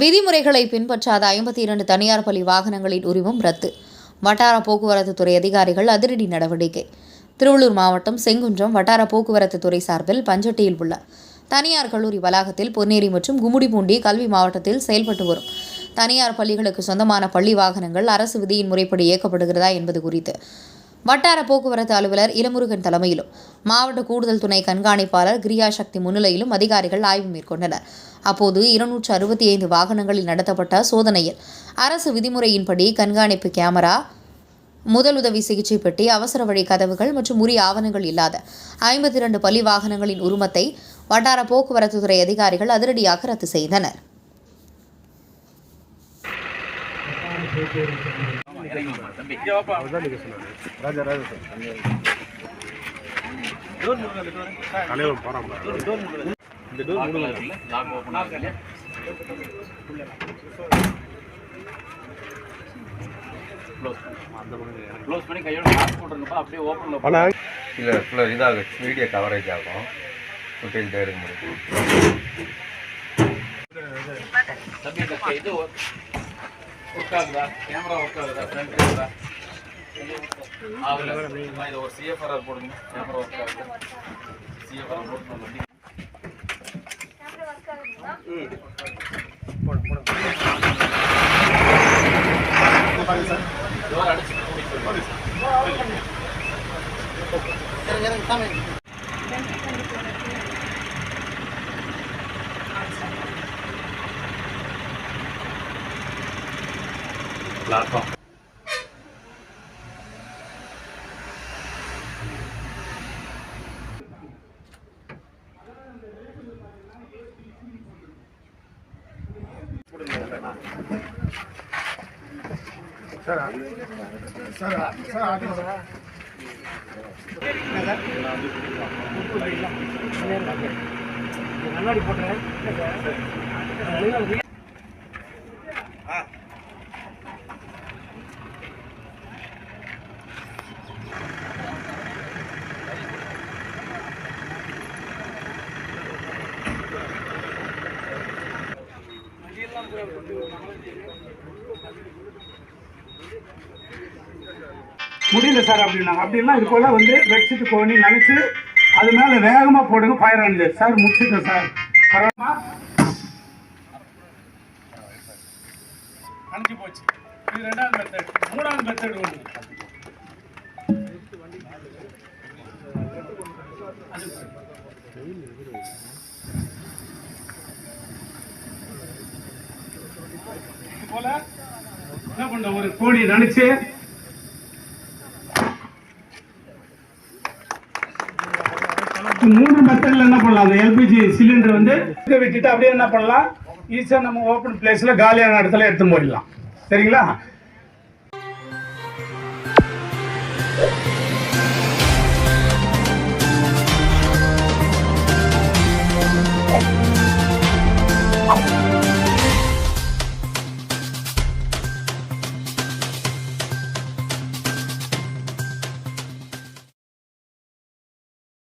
விதிமுறைகளை பின்பற்றாத ஐம்பத்தி இரண்டு தனியார் பள்ளி வாகனங்களின் உரிமம் ரத்து. வட்டார போக்குவரத்து துறை அதிகாரிகள் அதிரடி நடவடிக்கை. திருவள்ளூர் மாவட்டம் செங்குன்றம் வட்டார போக்குவரத்து துறை சார்பில் பஞ்சட்டியில் உள்ள தனியார் கல்லூரி வளாகத்தில் பொன்னேரி மற்றும் கும்முடிபூண்டி கல்வி மாவட்டத்தில் செயல்பட்டு வரும். தனியார் பள்ளிகளுக்கு சொந்தமான பள்ளி வாகனங்கள் அரசு விதியின் முறைப்படி இயக்கப்படுகிறதா என்பது குறித்து வட்டார போக்குவரத்து அலுவலர் இளமுருகன் தலைமையிலும் மாவட்ட கூடுதல் துணை கண்காணிப்பாளர் கிரியா சக்தி முன்னிலையிலும் அதிகாரிகள் ஆய்வு மேற்கொண்டனர். அப்போது இருநூற்று அறுபத்தி ஐந்து வாகனங்களில் நடத்தப்பட்ட சோதனையில் அரசு விதிமுறையின்படி கண்காணிப்பு கேமரா முதலுதவி சிகிச்சை பெட்டி அவசர வழி கதவுகள் மற்றும் உரிய ஆவணங்கள் இல்லாத ஐம்பத்தி இரண்டு பள்ளி வாகனங்களின் உரிமத்தை வட்டார போக்குவரத்து துறை அதிகாரிகள் அதிரடியாக ரத்து செய்தனர். ராஜா ராஜா சார் தலைவர் போறான் இந்த டோர் முடுங்க க்ளோஸ் பண்ணி கையோட மாஸ்க் போட்டுருங்கப்பா அப்படியே ஓப்பனில் போனால் இல்லை ஃபுல்லாக இதாகும் வீடியோ கவரேஜ் ஆகும் ஃபுட்டேஜ் எடுக்க முடியும் தம்பி இந்த கை- இது ஒர்க் ஆகுதா கேமரா ஒர்க் ஆகுதா ஃப்ரண்ட் கேமரா ஆகல இதை ஒரு சிஎஃப்ஆர் போடுங்க. கேமரா ஒர்க் ஆகுது சிஎஃப்ஆர் போட்டு நம்ம வண்டி டோர் அடிச்சு மூடிட்டு பிளாட்ஃபார்ம் முடியல சார் அப்படின்னாங்க அப்படின்னா இது போல வந்து பெட்ஷீட் கோணி நினைச்சு அது மேல வேகமா போடுங்க ஃபயர் ஆனது சார் முடிச்சுட்டேன் சார். பரவாயில்ல அணைஞ்சு போச்சு. இது ரெண்டாவது மெத்தட் மூணாவது மெத்தட் ஒன்று. போல. என்ன பண்ண ஒரு கோடி நினைச்சு. மூணு மெத்தட்ல என்ன பண்ணலாம்? அந்த எல்பிஜி சிலிண்டர் வந்து இதை விட்டுட்டு அப்படியே என்ன பண்ணலாம்? ஈஸியாக நம்ம ஓப்பன் பிளேஸ்ல காலியான இடத்துல எடுத்து போயிடலாம். சரிங்களா? Thank